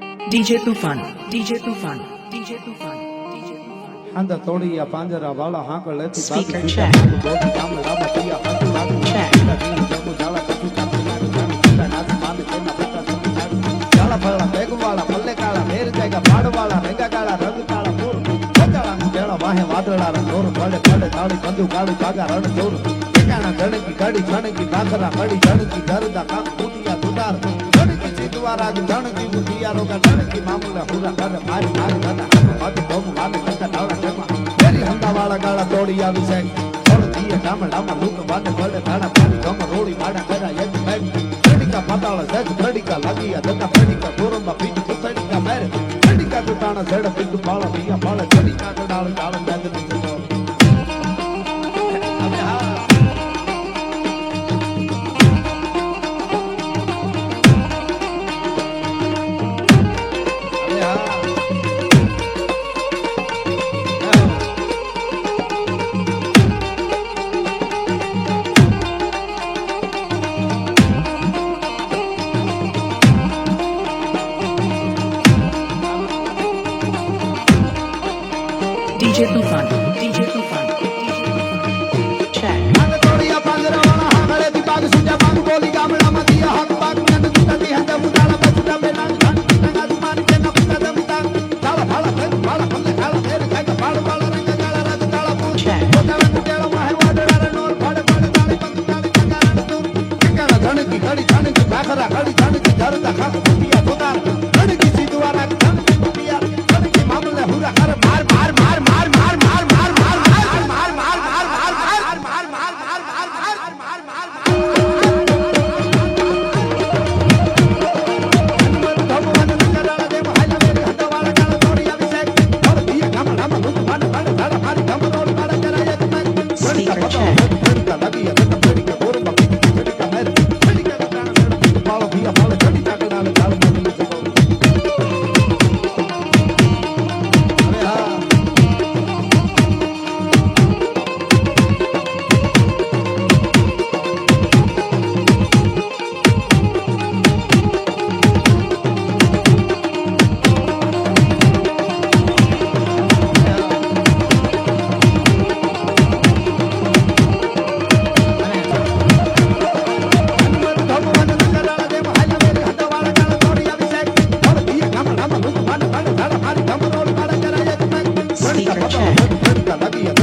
DJ Toofan DJ Toofan DJ Toofan હાંદા તોડી પાંજરા વાળા હાંકળ લેતી સ્પીકર ચેક કામ લાબા પિયા હાંકળ લાગુ ચેક જબુ જાલા કચુ કાપી લાગુ જાલા નાદ માદ તેના બેટા જબુ જાગુ જાલા ફળા બેગ વાળા પલ્લે કાળા મેર જાયગા ભાડ વાળા રંગા કાળા રંગ કાળા મોર બચાળા નું કેળા વાહે વાદળા રણ દોર પડે પડે તાળી બંધુ કાળું જાગા રણ દોર ઠેકાણા ગણકી ગાડી છણકી ભાખરા મળી જણકી ધરદા કામ કુટિયા દુડાર વારા ધણ કી મુઠિયા રોગા ધણ કી મામલા હુરા કર મારી મારી દાદા હાથ ભોગ વાત કરતા ડાવરા જમા ફેરી હંગા વાળા ગાળા દોડી આવી છે ધણ દીએ ગામડામાં લૂક વાત પડે ધાડા પાણી ગમ રોડી માડા કરા એક ભાઈ ફેડિકા પાતાળ સજ ફેડિકા લાગીયા દતા ફેડિકા ગોરમમાં પીટ કુતડીકા મેર ફેડિકા દુતાણા ઝડ પીટ પાળા દિયા પાળા ફેડિકા દડાળ ગાળ ગાંદ DJ Tufan. DJ Tufan. ઘડી ઘડી ઘડી ભાખરા ઘડી Thank you.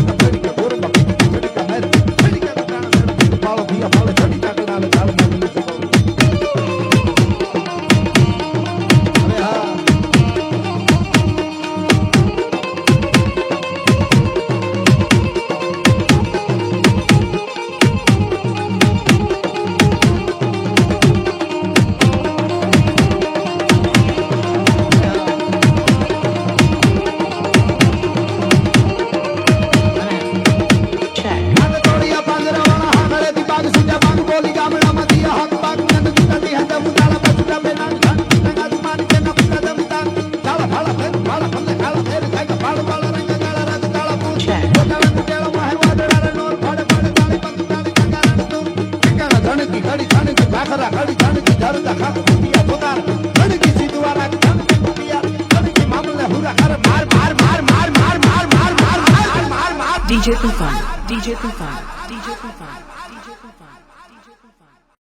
છે DJ Tufan, DJ Tufan, DJ Tufan, DJ Tufan.